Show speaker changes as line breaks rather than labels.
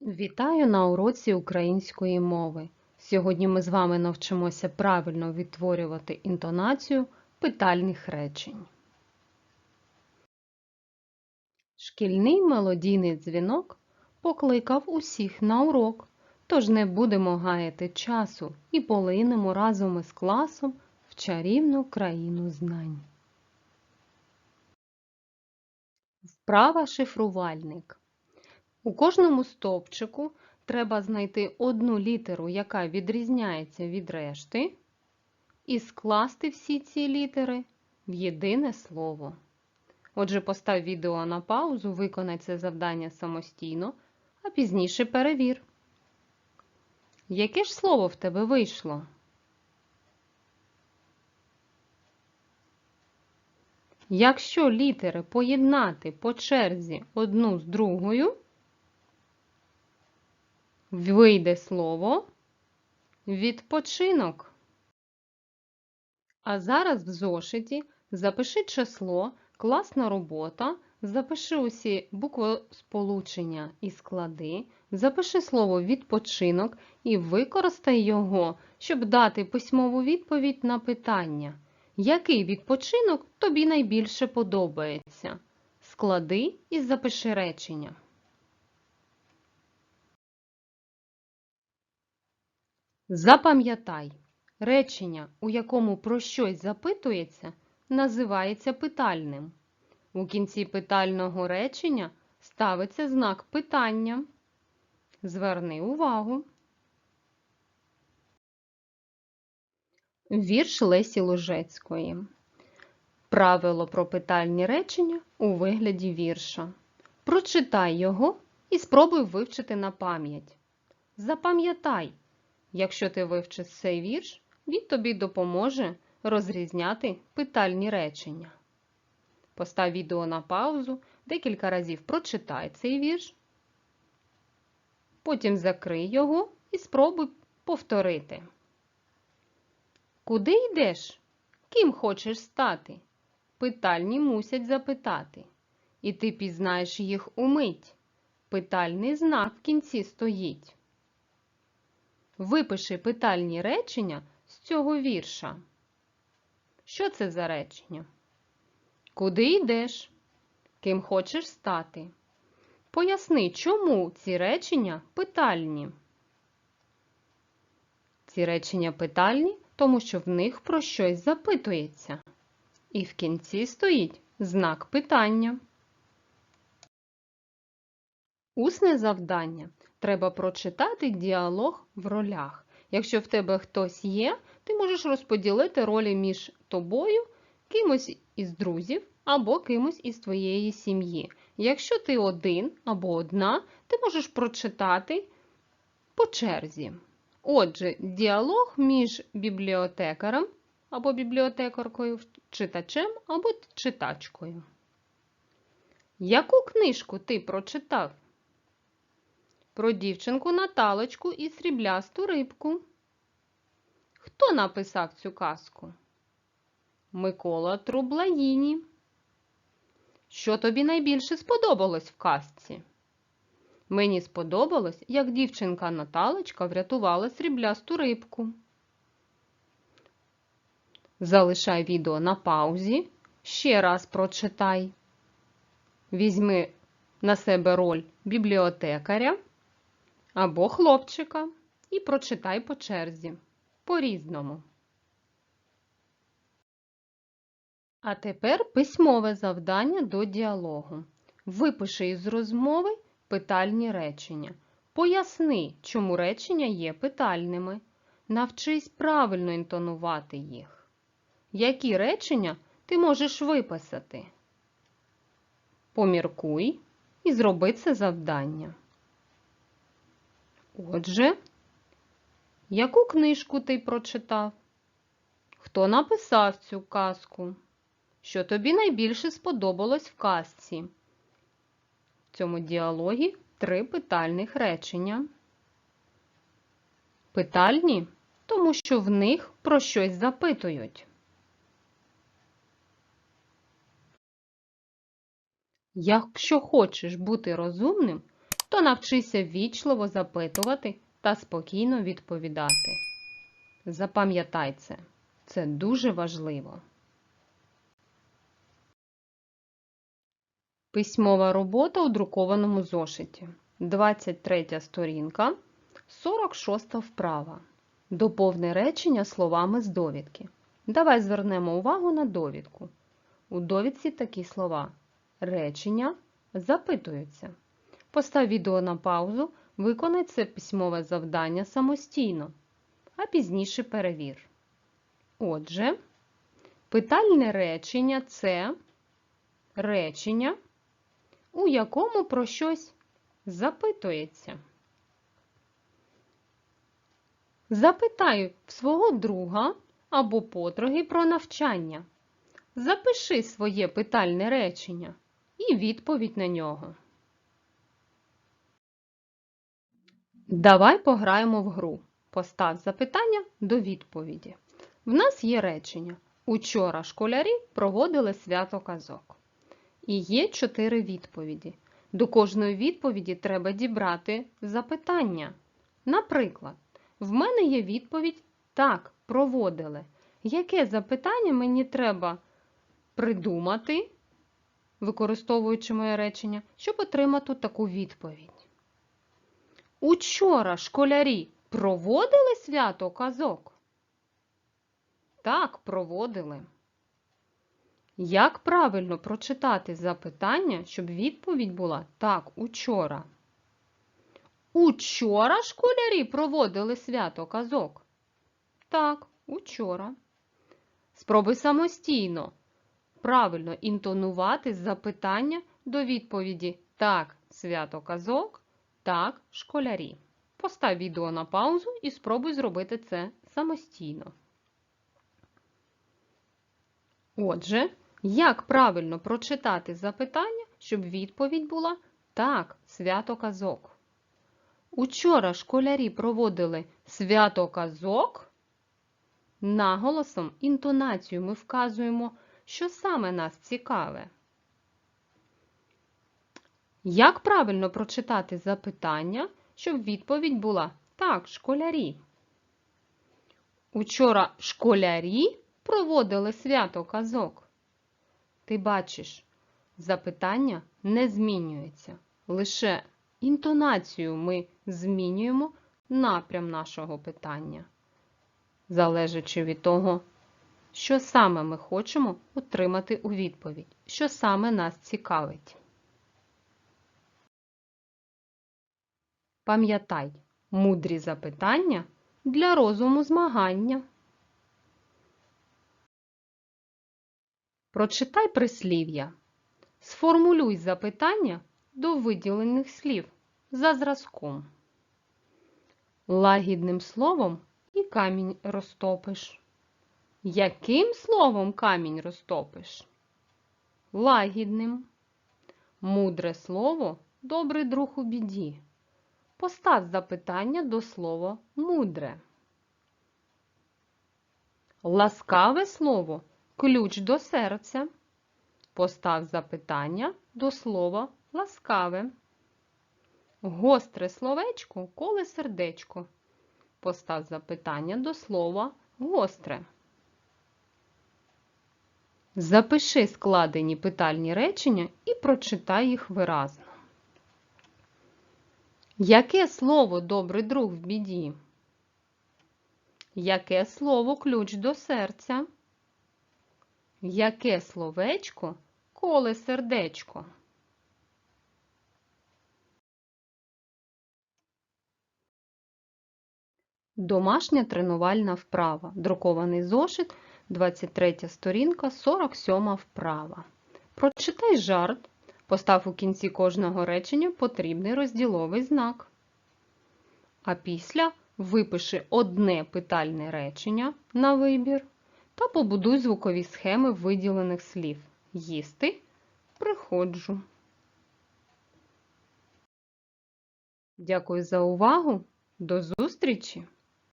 Вітаю на уроці української мови. Сьогодні ми з вами навчимося правильно відтворювати інтонацію питальних речень. Шкільний мелодійний дзвінок покликав усіх на урок, тож не будемо гаяти часу і полинемо разом із класом в чарівну країну знань. Вправа шифрувальник. У кожному стовпчику треба знайти одну літеру, яка відрізняється від решти, і скласти всі ці літери в єдине слово. Отже, постав відео на паузу, виконай це завдання самостійно, а пізніше перевір. Яке ж слово в тебе вийшло? Якщо літери поєднати по черзі одну з другою, вийде слово відпочинок. А зараз в зошиті запиши число, класна робота, запиши усі буквосполучення і склади, запиши слово відпочинок і використай його, щоб дати письмову відповідь на питання. Який відпочинок тобі найбільше подобається? Склади і запиши речення. Запам'ятай, речення, у якому про щось запитується, називається питальним. У кінці питального речення ставиться знак питання. Зверни увагу. Вірш Лесі Лужецької. Правило про питальні речення у вигляді вірша. Прочитай його і спробуй вивчити на пам'ять. Запам'ятай, якщо ти вивчиш цей вірш, він тобі допоможе розрізняти питальні речення. Постав відео на паузу, декілька разів прочитай цей вірш, потім закрий його і спробуй повторити. Куди йдеш? Ким хочеш стати? Питальні мусять запитати. І ти пізнаєш їх умить. Питальний знак в кінці стоїть. Випиши питальні речення з цього вірша. Що це за речення? Куди йдеш? Ким хочеш стати? Поясни, чому ці речення питальні. Ці речення питальні, тому що в них про щось запитується. І в кінці стоїть знак питання. Усне завдання. Треба прочитати діалог в ролях. Якщо в тебе хтось є, ти можеш розподілити ролі між тобою, кимось із друзів або кимось із твоєї сім'ї. Якщо ти один або одна, ти можеш прочитати по черзі. Отже, діалог між бібліотекарем або бібліотекаркою, читачем або читачкою. Яку книжку ти прочитав? Про дівчинку Наталочку і сріблясту рибку. Хто написав цю казку? Микола Трублаїні. Що тобі найбільше сподобалось в казці? Мені сподобалось, як дівчинка Наталочка врятувала сріблясту рибку. Залишай відео на паузі. Ще раз прочитай. Візьми на себе роль бібліотекаря або хлопчика і прочитай по черзі. По-різному. А тепер письмове завдання до діалогу. Випиши із розмови питальні речення. Поясни, чому речення є питальними. Навчись правильно інтонувати їх. Які речення ти можеш виписати? Поміркуй і зроби це завдання. Отже, яку книжку ти прочитав? Хто написав цю казку? Що тобі найбільше сподобалось в казці? В цьому діалогі три питальних речення. Питальні, тому що в них про щось запитують. Якщо хочеш бути розумним, то навчися вічливо запитувати та спокійно відповідати. Запам'ятай це, це дуже важливо. Письмова робота у друкованому зошиті. 23 сторінка, 46 вправа. Доповни речення словами з довідки. Давай звернемо увагу на довідку. У довідці такі слова. Речення запитуються. Постав відео на паузу, виконай це письмове завдання самостійно, а пізніше перевір. Отже, питальне речення це речення, у якому про щось запитується. Запитай в свого друга або подруги про навчання. Запиши своє питальне речення і відповідь на нього. Давай пограємо в гру. Постав запитання до відповіді. В нас є речення. Учора школярі проводили свято казок. І є чотири відповіді. До кожної відповіді треба дібрати запитання. Наприклад, в мене є відповідь Так, проводили. Яке запитання мені треба придумати, використовуючи моє речення, щоб отримати таку відповідь? Учора школярі проводили свято казок? Так, проводили. Як правильно прочитати запитання, щоб відповідь була так, учора? Учора школярі проводили свято казок? Так, учора. Спробуй самостійно правильно інтонувати запитання до відповіді Так, свято казок, так, школярі. Постав відео на паузу і спробуй зробити це самостійно. Отже, як правильно прочитати запитання, щоб відповідь була Так, свято казок. Учора школярі проводили свято казок. Наголосом інтонацію ми вказуємо, що саме нас цікаве. Як правильно прочитати запитання, щоб відповідь була Так, школярі. Учора школярі проводили свято казок. Ти бачиш, запитання не змінюється. Лише інтонацію ми змінюємо напрям нашого питання, залежачи від того, що саме ми хочемо отримати у відповідь, що саме нас цікавить. Пам'ятай, мудрі запитання для розуму змагання. Прочитай прислів'я. Сформулюй запитання до виділених слів за зразком. Лагідним словом і камінь розтопиш. Яким словом камінь розтопиш? Лагідним. Мудре слово добрий друг у біді. Постав запитання до слова мудре. Ласкаве слово ключ до серця. Постав запитання до слова ласкаве. Гостре словечко коле сердечко. Постав запитання до слова гостре. Запиши складені питальні речення і прочитай їх виразно. Яке слово добрий друг в біді? Яке слово ключ до серця? Яке словечко коле сердечко? Домашня тренувальна вправа. Друкований зошит, 23 сторінка, 47 вправа. Прочитай жарт. Постав у кінці кожного речення потрібний розділовий знак. А після випиши одне питальне речення на вибір та побудуй звукові схеми виділених слів. Їсти приходжу. Дякую за увагу. До зустрічі!